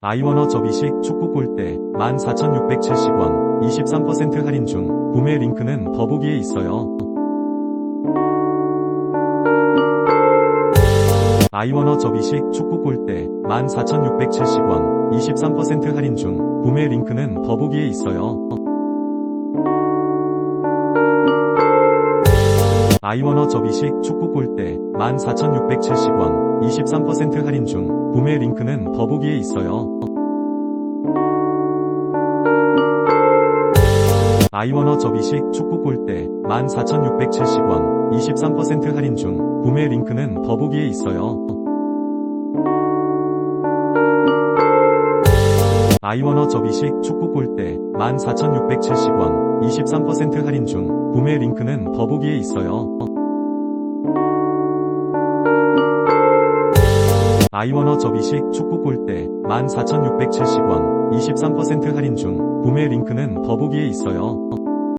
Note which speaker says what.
Speaker 1: 아이워너 접이식 축구 골대 14,670원 23% 할인 중 구매 링크는 더보기에 있어요. 아이워너 접이식 축구 골대 14,670원 23% 할인 중 구매 링크는 더보기에 있어요. 아이워너 접이식 축구 골대 14,670원 23% 할인 중 구매 링크는 더보기에 있어요. 아이워너 접이식 축구 골대 14,670원 23% 할인 중 구매 링크는 더보기에 있어요. 아이워너 접이식 축구 골대 14,670원 23% 할인 중 구매 링크는 더보기에 있어요. 아이워너 접이식 축구 골대 14,670원 23% 할인 중 구매 링크는 더보기에 있어요.